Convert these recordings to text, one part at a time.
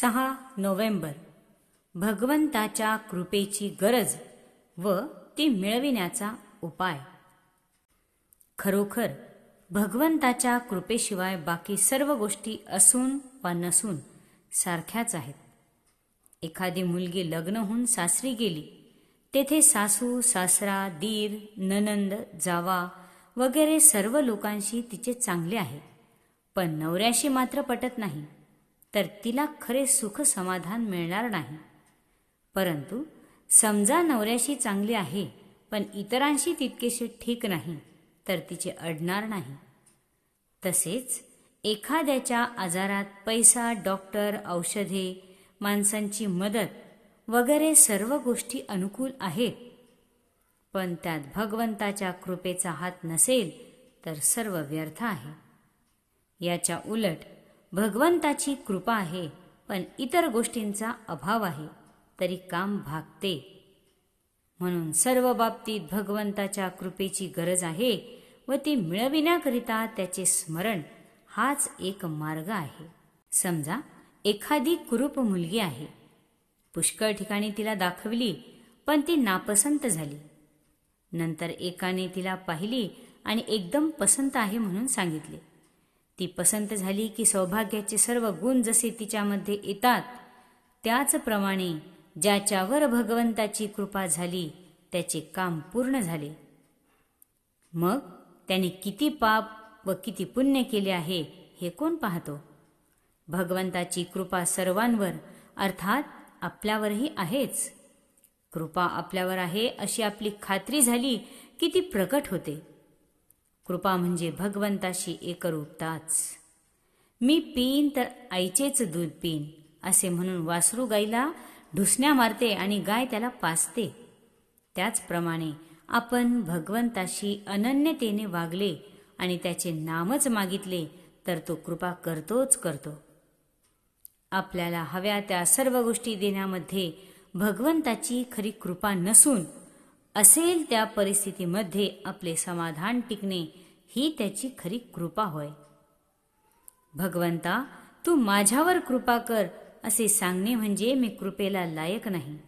सहा नोव्हेंबर. भगवंताच्या कृपेची गरज व ती मिळविण्याचा उपाय. खरोखर भगवंताच्या कृपेशिवाय बाकी सर्व गोष्टी असून वा नसून सारख्याच आहेत. एखादी मुलगी लग्न होऊन सासरी गेली तेथे सासू सासरा दीर ननंद जावा वगैरे सर्व लोकांशी तिचे चांगले आहे पण नवऱ्याशी मात्र पटत नाही. तर तिला खरे सुख समाधान मिळणार नाही. परंतु समजा नवऱ्याशी चांगली आहे पण इतरांशी तितकेशी ठीक नाही तर तिचे अडणार नाही. तसेच एखाद्याच्या आजारात पैसा डॉक्टर औषधे माणसांची मदत वगैरे सर्व गोष्टी अनुकूल आहेत. पण त्यात भगवंताच्या कृपेचा हात नसेल तर सर्व व्यर्थ आहे. याच्या उलट भगवंताची कृपा आहे पण इतर गोष्टींचा अभाव आहे तरी काम भागते. म्हणून सर्व बाबतीत भगवंताच्या कृपेची गरज आहे व ती मिळविण्याकरिता त्याचे स्मरण हाच एक मार्ग आहे. समजा एखादी कुरूप मुलगी आहे. पुष्कळ ठिकाणी तिला दाखवली पण ती नापसंत झाली. नंतर एकाने तिला पाहिली आणि एकदम पसंत आहे म्हणून सांगितले. ती पसंत झाली की सौभाग्याचे सर्व गुण जसे तिच्यामध्ये येतात त्याचप्रमाणे ज्याच्यावर भगवंताची कृपा झाली त्याचे काम पूर्ण झाले. मग त्याने किती पाप व किती पुण्य केले आहे हे कोण पाहतो? भगवंताची कृपा सर्वांवर अर्थात आपल्यावरही आहेच. कृपा आपल्यावर आहे अशी आपली खात्री झाली की ती प्रकट होते. कृपा म्हणजे भगवंताशी एकरूपताच मी पीन तर आईचेच दूध पीन असे म्हणून वासरू गाईला ढुसण्या मारते आणि गाय त्याला पाचते त्याचप्रमाणे आपण भगवंताशी अनन्यतेने वागले आणि त्याचे नामच मागितले तर तो कृपा करतोच करतो. आपल्याला हव्या त्या सर्व गोष्टी देण्यामध्ये भगवंताची खरी कृपा नसून असेल त्या परिस्थितीमध्ये आपले समाधान टिकणे ही त्याची खरी कृपा होय. भगवंता तू माझ्यावर कृपा कर असे सांगणे म्हणजे मी कृपेला लायक नाही.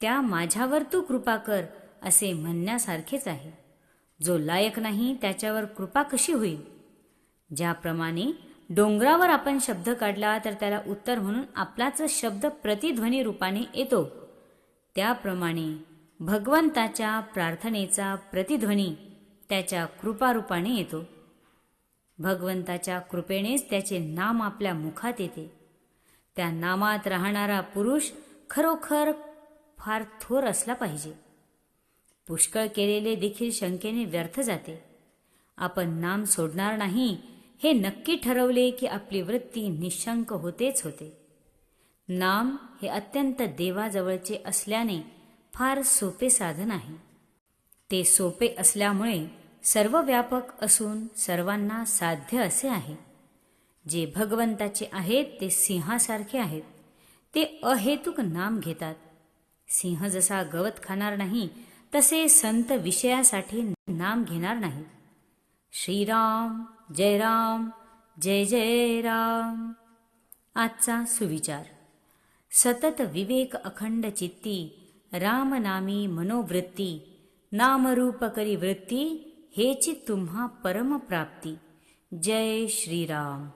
त्या माझ्यावर तू कृपा कर असे म्हणण्यासारखेच आहे. जो लायक नाही त्याच्यावर कृपा कशी होईल? ज्याप्रमाणे डोंगरावर आपण शब्द काढला तर त्याला उत्तर म्हणून आपलाच शब्द प्रतिध्वनी रूपाने येतो. त्याप्रमाणे भगवंताच्या प्रार्थनेचा प्रतिध्वनी त्याच्या कृपारूपाने येतो. भगवंताच्या कृपेनेच त्याचे नाम आपल्या मुखात येते. त्या नामात राहणारा पुरुष खरोखर फार थोर असला पाहिजे. पुष्कळ केलेले देखील शंकेने व्यर्थ जाते. आपण नाम सोडणार नाही हे नक्की ठरवले की आपली वृत्ती निशंक होतेच होते. नाम हे अत्यंत देवाजवळचे असल्याने फार सोपे साधन आहे. ते सोपे असल्यामुळे सर्व व्यापक असून सर्वांना साध्य असे आहे. जे भगवंताचे आहेत ते सिंहासारखे आहेत. ते अहेतुक नाम घेतात. सिंह जसा गवत खाणार नाही तसे संत विषयासाठी नाम घेणार नाही. श्रीराम जय राम जय जय राम आजचा सुविचार. सतत विवेक अखंड चित्ती रामनामी मनोवृत्ती नामरूप करी वृत्ती हेची तुम्हा परमप्राप्ती जय श्रीराम